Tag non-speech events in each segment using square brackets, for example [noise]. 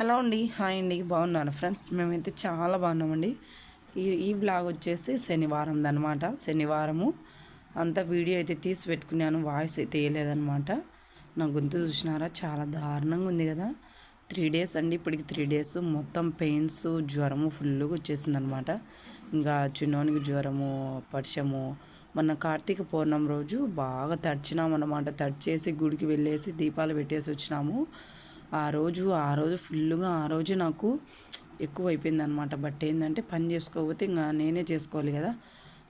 Hello అండి. Hi అండి. బాగున్నాను ఫ్రెండ్స్? మేమైతే చాలా బాగున్నామండి. ఈ ఈ బ్లాగ్ వచ్చేసి శనివారం అనమాట శనివారము అంతా వీడియో అయితే తీసి పెట్టుకున్నాను. వాయిస్ అయితే వేయలేదనమాట. నా గొంతు చూసినారా? చాలా దారుణంగా ఉంది కదా. త్రీ డేస్ అండి. ఇప్పటికి త్రీ డేస్. మొత్తం పెయిన్స్ జ్వరము ఫుల్గా వచ్చేసింది అనమాట ఇంకా చిన్నోనికి జ్వరము పరిచయము. మొన్న కార్తీక పౌర్ణమి రోజు బాగా తడిచినామన్నమాట. తడిచేసి గుడికి వెళ్ళేసి దీపాలు పెట్టేసి వచ్చినాము. ఆ రోజు ఆ రోజు ఫుల్గా ఆ రోజు నాకు ఎక్కువ అయిపోయింది అనమాట బట్ ఏంటంటే పని చేసుకోకపోతే ఇంకా నేనే చేసుకోవాలి కదా.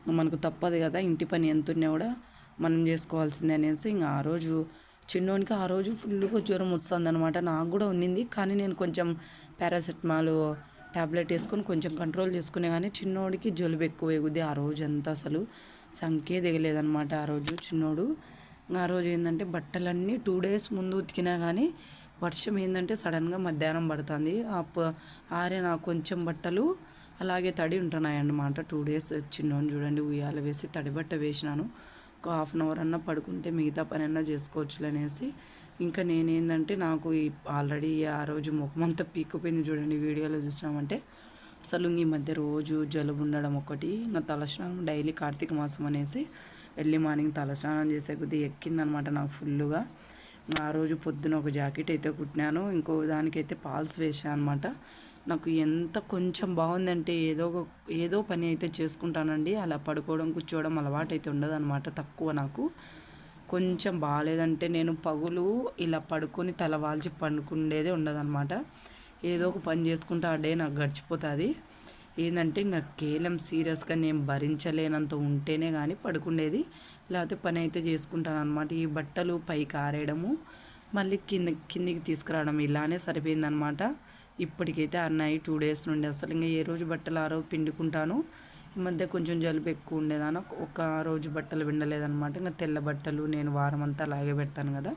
మనకు తప్పదు కదా ఇంటి పని ఎంత ఉన్నా కూడా మనం చేసుకోవాల్సిందే అనేసి ఇంకా ఆ రోజు చిన్నోనికి ఆ రోజు ఫుల్గా జ్వరం వస్తుంది అనమాట నాకు కూడా ఉన్నింది. కానీ నేను కొంచెం పారాసెటమాల్ ట్యాబ్లెట్ వేసుకొని కొంచెం కంట్రోల్ చేసుకునే కానీ చిన్నోడికి జలుబు ఎక్కువ ఎగుద్ది ఆ రోజు అంతా అసలు. సంఖ్య దిగలేదనమాట ఆ రోజు చిన్నోడు. ఆ రోజు ఏంటంటే బట్టలన్నీ టూ డేస్ ముందు ఉతికినా కానీ వర్షం ఏంటంటే సడన్గా మధ్యాహ్నం పడుతుంది. ఆరే నా కొంచెం బట్టలు అలాగే తడి ఉంటున్నాయన్నమాట. టూ డేస్ చిన్నోని చూడండి ఉయ్యాల వేసి తడి బట్ట వేసినాను. ఒక హాఫ్ అన్ అవర్ అన్నా పడుకుంటే మిగతా పని అన్నా చేసుకోవచ్చులనేసి ఇంకా నేనేందంటే నాకు ఈ ఆల్రెడీ ఆ రోజు ముఖమంతా పీక్కుపోయింది చూడండి వీడియోలో చూసినామంటే. అసలు ఈ మధ్య రోజు జలుబు ఉండడం ఒకటి ఇంకా తలస్నానం డైలీ కార్తీక మాసం అనేసి ఎర్లీ మార్నింగ్ తలస్నానం చేసే కొద్దీ ఎక్కిందనమాట నాకు ఫుల్గా ఆ రోజు పొద్దున ఒక జాకెట్ అయితే కుట్టినాను. ఇంకో దానికైతే పాల్స్ వేసాను అనమాట నాకు ఎంత కొంచెం బాగుందంటే ఏదో ఏదో పని అయితే చేసుకుంటానండి. అలా పడుకోవడం కూర్చోవడం అలవాటు అయితే ఉండదన్నమాట తక్కువ నాకు. కొంచెం బాగాలేదంటే నేను పగులు ఇలా పడుకొని తల వాల్చి పండుకుండేదే ఉండదన్నమాట. ఏదో ఒక పని చేసుకుంటే ఆ డే నాకు గడిచిపోతుంది. ఏంటంటే ఇంకా కేవలం సీరియస్గా నేను భరించలేనంత ఉంటేనే కానీ పడుకుండేది. లేకపోతే పని అయితే చేసుకుంటాను అనమాట ఈ బట్టలు పైకి ఆరేయడము మళ్ళీ కింద కిందికి తీసుకురావడం ఇలానే సరిపోయిందనమాట ఇప్పటికైతే అన్నాయి టూ డేస్ నుండి అసలు ఇంకా ఏ రోజు బట్టలు ఆ రోజు పిండుకుంటాను. ఈ మధ్య కొంచెం జలుబు ఎక్కువ ఉండేదాన ఒక రోజు బట్టలు పిండలేదనమాట ఇంకా తెల్ల బట్టలు నేను వారం అంతా అలాగే పెడతాను కదా.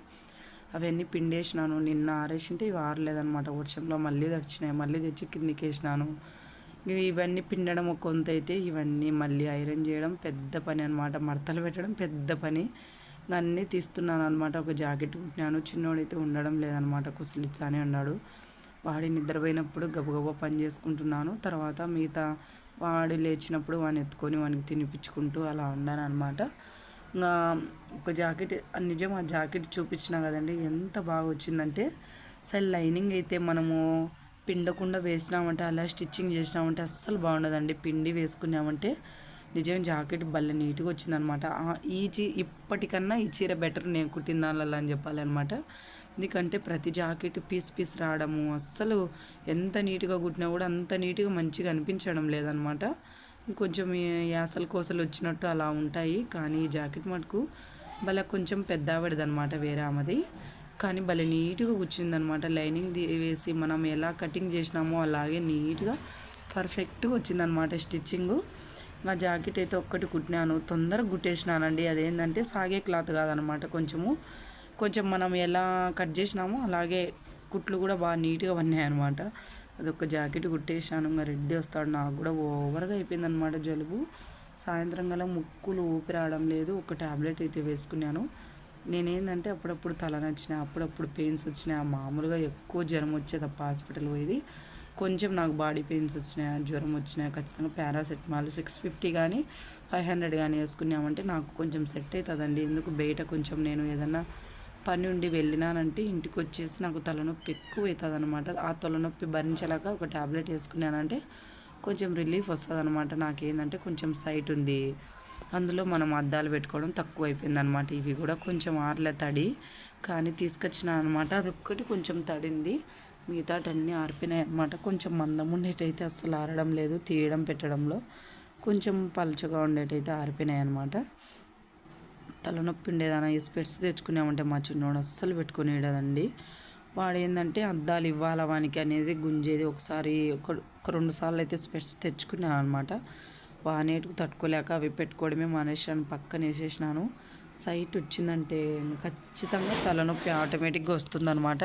అవన్నీ పిండేసినాను. నిన్న ఆరేసింటే ఇవి ఆరలేదనమాట వర్షంలో మళ్ళీ తడిచినాయి. మళ్ళీ తెచ్చి కిందికి వేసినాను ఇవన్నీ పిండడం ఒక కొంత అయితే ఇవన్నీ మళ్ళీ ఐరన్ చేయడం పెద్ద పని అనమాట మడతలు పెట్టడం పెద్ద పని. అన్నీ తీస్తున్నాను అనమాట ఒక జాకెట్ కుట్టినాను. చిన్నోడైతే ఉండడం లేదనమాట కుసిలిచ్చానే ఉన్నాడు. వాడి నిద్రపోయినప్పుడు గబగబా పని చేసుకుంటున్నాను. తర్వాత మిగతా వాడు లేచినప్పుడు వాడిని ఎత్తుకొని వానికి తినిపించుకుంటూ అలా ఉన్నాను అనమాట ఇంకా ఒక జాకెట్ నిజం ఆ జాకెట్ చూపించిన కదండి ఎంత బాగా వచ్చిందంటే అసలు లైనింగ్ అయితే మనము పిండకుండా వేసినామంటే అలా స్టిచ్చింగ్ చేసినామంటే అస్సలు బాగుండదండి. పిండి వేసుకున్నామంటే నిజం జాకెట్ భలే నీట్గా వచ్చిందనమాట. ఈ చీ ఇప్పటికన్నా ఈ చీర బెటర్ నేను కుట్టిన దానిలో అని చెప్పాలన్నమాట ఎందుకంటే ప్రతి జాకెట్ పీస్ పీస్ రావడము అస్సలు ఎంత నీట్గా కుట్టినా కూడా అంత నీట్గా మంచిగా అనిపించడం లేదనమాట. కొంచెం యాసలు కోసలు వచ్చినట్టు అలా ఉంటాయి. కానీ ఈ జాకెట్ మటుకు భలే కొంచెం పెద్ద ఆవిడదనమాట వేరే ఆమెది. కానీ భలే నీట్గా కూర్చుందనమాట లైనింగ్ వేసి మనం ఎలా కటింగ్ చేసినామో అలాగే నీట్గా పర్ఫెక్ట్గా వచ్చిందనమాట స్టిచ్చింగు. నా జాకెట్ అయితే ఒక్కటి కుట్టినాను. తొందరగా కుట్టేసినానండి. అదేంటంటే సాగే క్లాత్ కాదనమాట కొంచెము. కొంచెం మనం ఎలా కట్ చేసినామో అలాగే కుట్లు కూడా బాగా నీట్గా పన్నాయి అనమాట అదొక జాకెట్ కుట్టేసాను ఇంకా రెడ్డి వస్తాడు. నాకు కూడా ఓవర్గా అయిపోయిందనమాట జలుబు. సాయంత్రం గల ముక్కులు ఊపిరావడం లేదు. ఒక ట్యాబ్లెట్ అయితే వేసుకున్నాను. నేనేంటంటే అప్పుడప్పుడు తల నచ్చిన అప్పుడప్పుడు పెయిన్స్ వచ్చినాయి మామూలుగా ఎక్కువ జ్వరం వచ్చేది తప్ప హాస్పిటల్ పోయేది. కొంచెం నాకు బాడీ పెయిన్స్ వచ్చినాయి జ్వరం వచ్చినాయి ఖచ్చితంగా పారాసెటమాల్ సిక్స్ ఫిఫ్టీ కానీ ఫైవ్ హండ్రెడ్ కానీ వేసుకున్నామంటే నాకు కొంచెం సెట్ అవుతుందండి ఎందుకు? బయట కొంచెం నేను ఏదన్నా పని ఉండి వెళ్ళినానంటే ఇంటికి వచ్చేసి నాకు తలనొప్పి ఎక్కువ అవుతుంది అనమాట ఆ తలనొప్పి భరించలేక ఒక ట్యాబ్లెట్ వేసుకున్నానంటే కొంచెం రిలీఫ్ వస్తుంది అనమాట నాకేంటంటే కొంచెం సైట్ ఉంది. అందులో మనం అద్దాలు పెట్టుకోవడం తక్కువ అయిపోయింది అనమాట ఇవి కూడా కొంచెం ఆర్లే తడి. కానీ తీసుకొచ్చిన అనమాట అదొక్కటి కొంచెం తడింది. మిగతా అన్నీ ఆరిపోయినాయి అనమాట కొంచెం మందం ఉండేటైతే అస్సలు ఆరడం లేదు. తీయడం పెట్టడంలో కొంచెం పలుచగా ఉండేటైతే ఆరిపోయినాయి అనమాట తలనొప్పి ఉండేదాన ఈ స్పెట్స్ తెచ్చుకున్నామంటే మా చిన్నోడు అస్సలు పెట్టుకునేదండి వాడు ఏంటంటే అద్దాలు ఇవ్వాలా వానికి అనేది గుంజేది. ఒకసారి ఒక ఒక రెండు సార్లు అయితే స్పెట్స్ తెచ్చుకున్నాను అనమాట వానేటికి తట్టుకోలేక అవి పెట్టుకోవడమే మానేసాను పక్కన వేసేసినాను. సైట్ వచ్చిందంటే ఖచ్చితంగా తలనొప్పి ఆటోమేటిక్గా వస్తుందన్నమాట.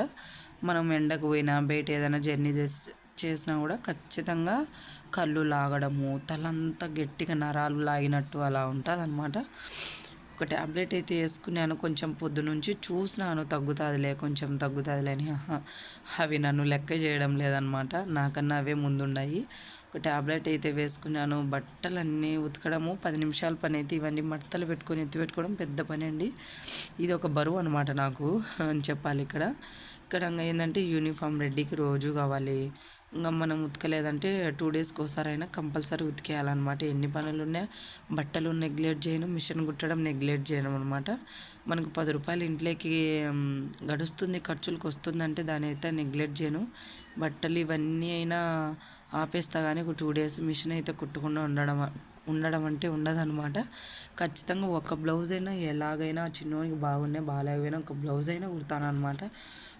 మనం ఎండకు పోయినా బయట ఏదైనా జర్నీ చేసి చేసినా కూడా ఖచ్చితంగా కళ్ళు లాగడము తలంతా గట్టిగా నరాలు లాగినట్టు అలా ఉంటుంది అనమాట ఒక ట్యాబ్లెట్ అయితే వేసుకున్నాను కొంచెం పొద్దు నుంచి చూసినాను తగ్గుతుందిలే కొంచెం తగ్గుతుందిలే అని. అవి నన్ను లెక్క చేయడం లేదనమాట నాకన్నా అవే ముందున్నాయి ఒక ట్యాబ్లెట్ అయితే వేసుకున్నాను. బట్టలన్నీ ఉతకడము పది నిమిషాల పని అయితే ఇవన్నీ మడతలు పెట్టుకొని ఎత్తి పెట్టుకోవడం పెద్ద పని అండి. ఇది ఒక బరువు అనమాట నాకు అని చెప్పాలి ఇక్కడ. ఇక్కడ ఇంకా ఏంటంటే యూనిఫామ్ రెడీకి రోజు కావాలి. ఇంకా మనం ఉతకలేదంటే టూ డేస్కి ఒకసారైనా కంపల్సరీ ఉతికేయాలన్నమాట. ఎన్ని పనులు ఉన్నాయి బట్టలు నెగ్లెక్ట్ చేయను మిషన్ కుట్టడం నెగ్లెక్ట్ చేయడం అనమాట మనకు పది రూపాయలు ఇంట్లోకి గడుస్తుంది ఖర్చులకు వస్తుందంటే దాని అయితే నెగ్లెక్ట్ చేయను. బట్టలు ఇవన్నీ అయినా ఆపేస్తా కానీ ఒక టూ డేస్ మిషన్ అయితే కుట్టకుండా ఉండడం ఉండడం అంటే ఉండదన్నమాట. ఖచ్చితంగా ఒక బ్లౌజ్ అయినా ఎలాగైనా చిన్నోనికి బాగున్నాయి బాగాలేకపోయినా ఒక బ్లౌజ్ అయినా కుడతాను అనమాట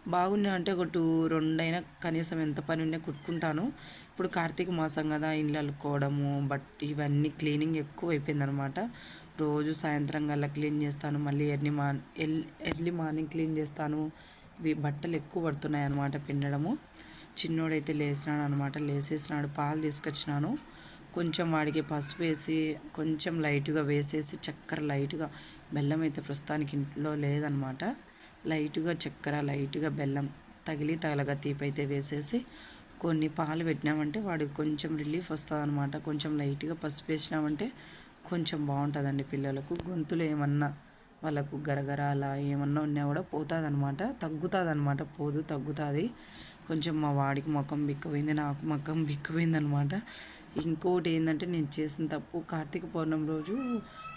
బాగున్నా అంటే ఒక టూ రెండైనా కనీసం ఎంత పని ఉన్నా కుట్టుకుంటాను. ఇప్పుడు కార్తీక మాసం కదా ఇండ్లు అల్లుకోవడము బట్ ఇవన్నీ క్లీనింగ్ ఎక్కువ అయిపోయిందనమాట రోజు సాయంత్రం కల్లా క్లీన్ చేస్తాను మళ్ళీ ఎర్లీ మార్ ఎర్లీ మార్నింగ్ క్లీన్ చేస్తాను బట్టలు ఎక్కువ పడుతున్నాయి అనమాట పిండడము. చిన్నోడైతే లేచినాడు అనమాట లేసేసినాడు పాలు తీసుకొచ్చినాను. కొంచెం వాడికి పసుపు వేసి కొంచెం లైట్గా వేసేసి చక్కెర లైట్గా బెల్లం అయితే ప్రస్తుతానికి ఇంట్లో లేదనమాట లైట్గా చక్కెర లైట్గా బెల్లం తగిలి తగలగా తీపి అయితే వేసేసి కొన్ని పాలు పెట్టినామంటే వాడికి కొంచెం రిలీఫ్ వస్తుందనమాట కొంచెం లైట్గా పసుపు వేసినామంటే కొంచెం బాగుంటుందండి పిల్లలకు. గొంతులు ఏమన్నా వాళ్ళకు గరగర అలా ఏమన్నా ఉన్నా కూడా పోతుంది అనమాట తగ్గుతుంది అనమాట పోదు తగ్గుతుంది. కొంచెం మా వాడికి ముఖం బిక్కుపోయింది నాకు ముఖం బిక్కుపోయింది అనమాట ఇంకోటి ఏంటంటే నేను చేసిన తప్పు కార్తీక పౌర్ణమి రోజు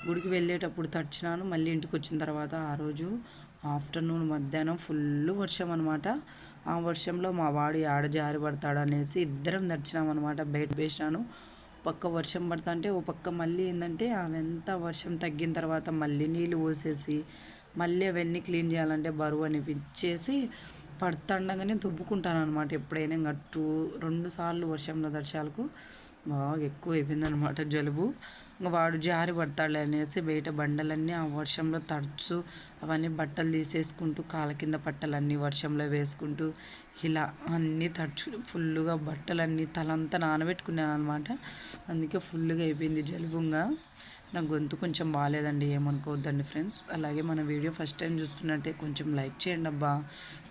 గుడికి వెళ్ళేటప్పుడు తడిచినాను. మళ్ళీ ఇంటికి వచ్చిన తర్వాత ఆ రోజు ఆఫ్టర్నూన్ మధ్యాహ్నం ఫుల్ వర్షం అనమాట ఆ వర్షంలో మా వాడు ఆడ జారి పడతాడు అనేసి ఇద్దరం నడిచినాం అనమాట బయట వేసినాను. పక్క వర్షం పడతా అంటే ఓ పక్క మళ్ళీ ఏంటంటే అవంతా వర్షం తగ్గిన తర్వాత మళ్ళీ నీళ్ళు పోసేసి మళ్ళీ అవన్నీ క్లీన్ చేయాలంటే బరువు అనిపించేసి పడుతుండగానే దుబ్బుకుంటాను అనమాట ఎప్పుడైనా ఇంకా టూ రెండు సార్లు వర్షంలో దర్శాలకు బాగా ఎక్కువ అయిపోయిందనమాట జలుబు. ఇంకా వాడు జారి పడతాడు అనేసి బయట బండలన్నీ ఆ వర్షంలో తడుచు అవన్నీ బట్టలు తీసేసుకుంటూ కాళ్ళ కింద పట్టలన్నీ వర్షంలో వేసుకుంటూ ఇలా అన్నీ తడుచు ఫుల్గా బట్టలన్నీ తలంతా నానబెట్టుకున్నాను అనమాట అందుకే ఫుల్గా అయిపోయింది జలుబుగా. నా గొంతు కొంచెం బాగాలేదండి ఏమనుకోవద్దండి ఫ్రెండ్స్. అలాగే మన వీడియో ఫస్ట్ టైం చూస్తున్నట్టే కొంచెం లైక్ చేయండి అబ్బా.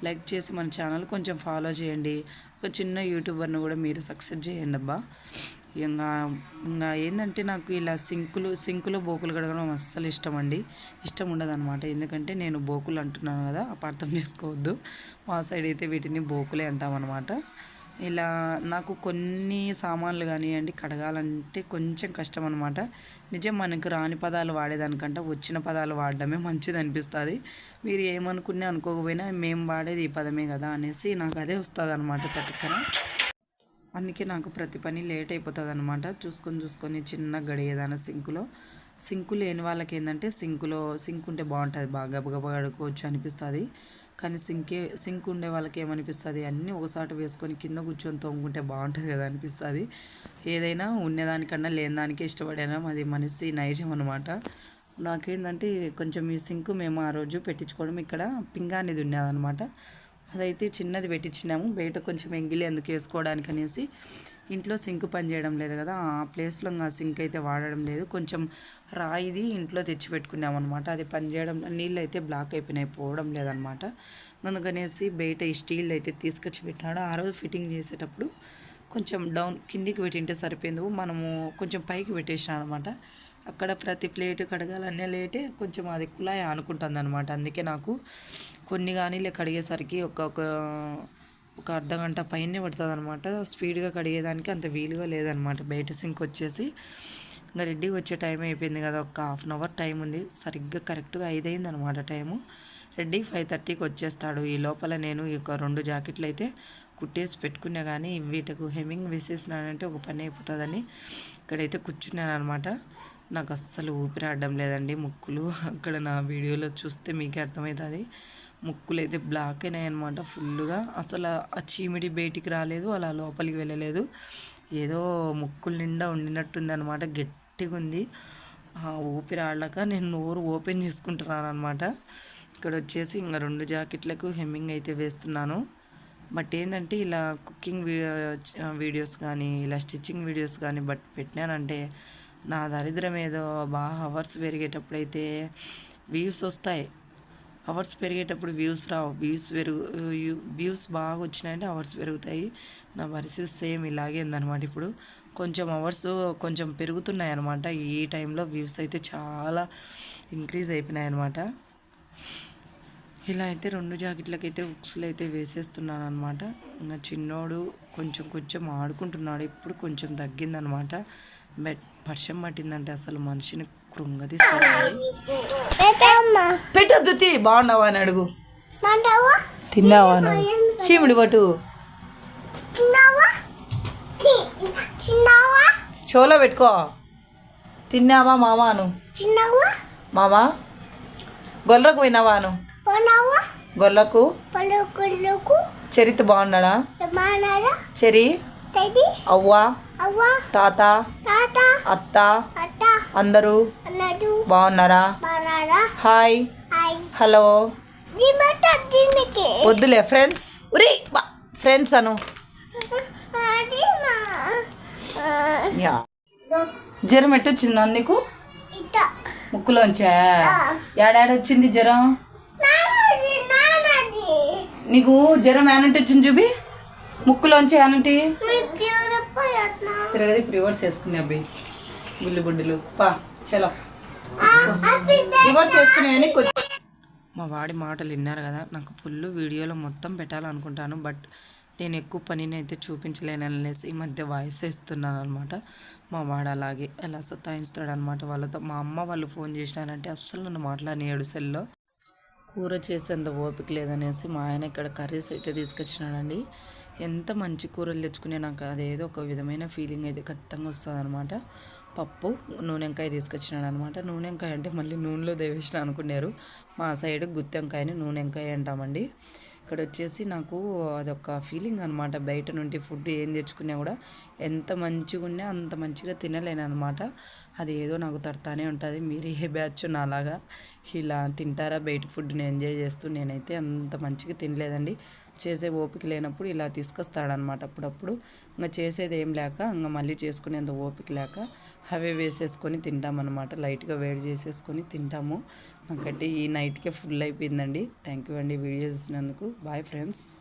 లైక్ చేసి మన ఛానల్ కొంచెం ఫాలో చేయండి. ఒక చిన్న యూట్యూబర్ని కూడా మీరు సక్సెస్ చేయండి అబ్బా. ఇంకా ఇంకా ఏంటంటే నాకు ఇలా సింకులు సింకులో బోకులు కడగడం అస్సలు ఇష్టం అండి ఇష్టం ఉండదన్నమాట. ఎందుకంటే నేను బోకులు అంటున్నాను కదా అపార్థం [laughs] చేసుకోవద్దు. మా సైడ్ అయితే వీటిని బోకులే అంటామన్నమాట. ఇలా నాకు కొన్ని సామాన్లు కానివ్వండి కడగాలంటే కొంచెం కష్టం అనమాట నిజం మనకు రాని పదాలు వాడేదానికంటే వచ్చిన పదాలు వాడడమే మంచిది అనిపిస్తుంది మీరు ఏమనుకున్నా అనుకోకపోయినా మేము వాడేది ఈ పదమే కదా అనేసి నాకు అదే వస్తుంది అనమాట తట్టుకన అందుకే నాకు ప్రతి పని లేట్ అయిపోతుంది అనమాట చూసుకొని చూసుకొని చిన్న గడిగేదాన్ని సింకులో. సింకు లేని వాళ్ళకి ఏంటంటే సింకులో సింక్ ఉంటే బాగుంటుంది. బాగా గబగబ కడుకోవచ్చు అనిపిస్తుంది. కానీ సింకే సింక్ ఉండే వాళ్ళకి ఏమనిపిస్తుంది? అన్నీ ఒకసారి వేసుకొని కింద కూర్చొని తోముకుంటే బాగుంటుంది కదా అనిపిస్తుంది. ఏదైనా ఉండేదానికన్నా లేని దానికే ఇష్టపడాను. అది మనిషి నైజం అనమాట నాకేంటంటే కొంచెం ఈ సింక్ మేము ఆ రోజు పెట్టించుకోవడం ఇక్కడ పింగా అనేది ఉండేదన్నమాట అదైతే చిన్నది పెట్టించినాము. బయట కొంచెం ఎంగిలి ఎందుకు వేసుకోవడానికి అనేసి ఇంట్లో సింక్ పనిచేయడం లేదు కదా ఆ ప్లేస్లో ఇంకా సింక్ అయితే వాడడం లేదు. కొంచెం రాయిది ఇంట్లో తెచ్చి పెట్టుకున్నాం అనమాట అది పనిచేయడం నీళ్ళు అయితే బ్లాక్ అయిపోయినాయి పోవడం లేదనమాట అందుకనేసి బయట ఈ స్టీల్ అయితే తీసుకొచ్చి పెట్టినాడు. ఆ రోజు ఫిట్టింగ్ చేసేటప్పుడు కొంచెం డౌన్ కిందికి పెట్టింటే సరిపోయింది. మనము కొంచెం పైకి పెట్టేసినాడు అనమాట అక్కడ ప్రతి ప్లేట్ కడగాలనే లేటే కొంచెం అది కులాయి అనుకుంటుంది అనమాట అందుకే నాకు కొన్ని కానీ కడిగేసరికి ఒక్కొక్క ఒక అర్ధ గంట పైనే పడుతుంది అనమాట స్పీడ్గా కడిగేదానికి అంత వీలుగా లేదనమాట బయట సింక్ వచ్చేసి ఇంకా రెడీగా వచ్చే టైం అయిపోయింది కదా. ఒక హాఫ్ అన్ అవర్ టైం ఉంది. సరిగ్గా కరెక్ట్గా ఐదైంది అనమాట టైము. రెడీ ఫైవ్ థర్టీకి వచ్చేస్తాడు. ఈ లోపల నేను ఈ ఒక రెండు జాకెట్లు అయితే కుట్టేసి పెట్టుకున్నా కానీ వీటికి హెమ్మింగ్ వేసేసినానంటే ఒక పని అయిపోతుందని ఇక్కడైతే కూర్చున్నాను అనమాట నాకు అస్సలు ఊపిరాడడం లేదండి. ముక్కులు అక్కడ నా వీడియోలో చూస్తే మీకే అర్థమవుతుంది. ముక్కులు అయితే బ్లాక్ అయినాయి అనమాట ఫుల్గా అసలు ఆ చీమిడి బయటికి రాలేదు అలా లోపలికి వెళ్ళలేదు. ఏదో ముక్కుల నిండా ఉండినట్టుంది అనమాట గట్టిగా ఉంది. ఆ ఊపిరి ఆడలేక నేను నోరు ఓపెన్ చేసుకుంటున్నాను అనమాట ఇక్కడ వచ్చేసి ఇంకా రెండు జాకెట్లకు హెమ్మింగ్ అయితే వేస్తున్నాను. బట్ ఏంటంటే ఇలా కుకింగ్ వీడియోస్ కానీ ఇలా స్టిచ్చింగ్ వీడియోస్ కానీ బట్ పెట్టినానంటే నా దరిద్రం ఏదో బాగా అవర్స్ పెరిగేటప్పుడు అయితే వ్యూస్ వస్తాయి. అవర్స్ పెరిగేటప్పుడు వ్యూస్ రావు. వ్యూస్ పెరుగు వ్యూస్ బాగా వచ్చినాయంటే అవర్స్ పెరుగుతాయి. నా పరిస్థితి సేమ్ ఇలాగే ఉందన్నమాట ఇప్పుడు. కొంచెం అవర్స్ కొంచెం పెరుగుతున్నాయి అనమాట ఈ టైంలో వ్యూస్ అయితే చాలా ఇంక్రీజ్ అయిపోయినాయి అనమాట ఇలా అయితే రెండు జాకెట్లకైతే ఉక్సులు అయితే వేసేస్తున్నాను అనమాట ఇంకా చిన్నోడు కొంచెం కొంచెం ఆడుకుంటున్నాడు. ఇప్పుడు కొంచెం తగ్గిందనమాట బట్ వర్షం పట్టిందంటే అసలు మనిషిని కృంగదీస్తుంది పెట్టొద్దు తీ. బాగున్నావా అని అడుగు. తిన్నావా చీమిడి పట్టు. చోలో పెట్టుకో. తిన్నావా మామాను మామా? గొర్రెకు పోయినావాను గొర్రెకు? చరిత బాగున్నాడా? చెరి? అవ్వ? తాత? అత్త? అందరూ బాగున్నారా? హాయ్ హలో వద్దులే ఫ్రెండ్స్ ఉరి ఫ్రెండ్స్ అను. యా. జ్వరం ఎట్టొచ్చిందా నీకు? ముక్కులోంచా? ఏడాడ వచ్చింది జ్వరం? నీకు జ్వరం ఏనంటే వచ్చింది చూపి. ముక్కులోంచి ఏనంటి తిరగది రివర్స్ వేసుకునే అబ్బాయి గుళ్ళు గుడ్డులు పా చలో. రివర్స్ మా వాడి మాటలు విన్నారు కదా నాకు ఫుల్ వీడియోలో మొత్తం పెట్టాలనుకుంటాను బట్ నేను ఎక్కువ పనిని అయితే చూపించలేననేసి ఈ మధ్య వాయిస్ ఇస్తున్నాను అనమాట మా వాడు అలాగే ఎలా సతాయిస్తాడు అనమాట వాళ్ళతో. మా అమ్మ వాళ్ళు ఫోన్ చేసినారంటే అస్సలు నన్ను మాట్లాడినాడు సెల్లో. కూర చేసేంత ఓపిక లేదనేసి మా ఆయన ఇక్కడ కర్రీస్ అయితే తీసుకొచ్చినాడండి. ఎంత మంచి కూరలు తెచ్చుకునే నాకు అదేదో ఒక విధమైన ఫీలింగ్ అయితే ఖచ్చితంగా వస్తుంది అనమాట పప్పు నూనెంకాయ తీసుకొచ్చినాడు అనమాట నూనెంకాయ అంటే మళ్ళీ నూనెలో దేవేసిన అనుకున్నారు. మా సైడ్ గుత్తెంకాయని నూనెంకాయ అంటామండి. ఇక్కడ వచ్చేసి నాకు అదొక ఫీలింగ్ అనమాట. బయట నుండి ఫుడ్ ఏం తెచ్చుకున్నా కూడా ఎంత మంచిగా ఉన్నా అంత మంచిగా తినలేను అనమాట అది ఏదో నాకు తడతానే ఉంటుంది. మీరు ఏ బ్యాచ్ నాలాగా ఇలా తింటారా? బయట ఫుడ్ని ఎంజాయ్ చేస్తూ నేనైతే అంత మంచిగా తినలేదండి. చేసే ఓపిక లేనప్పుడు ఇలా తీసుకొస్తాడనమాట అప్పుడప్పుడు. ఇంకా చేసేది ఏం లేక ఇంకా మళ్ళీ చేసుకునేంత ఓపిక లేక అవే వేసేసుకొని తింటామన్నమాట. లైట్గా వేడి చేసేసుకొని తింటాము. నాకైతే ఈ నైట్కే ఫుల్ అయిపోయిందండి. థ్యాంక్ యూ అండి వీడియో చూసినందుకు. Bye friends.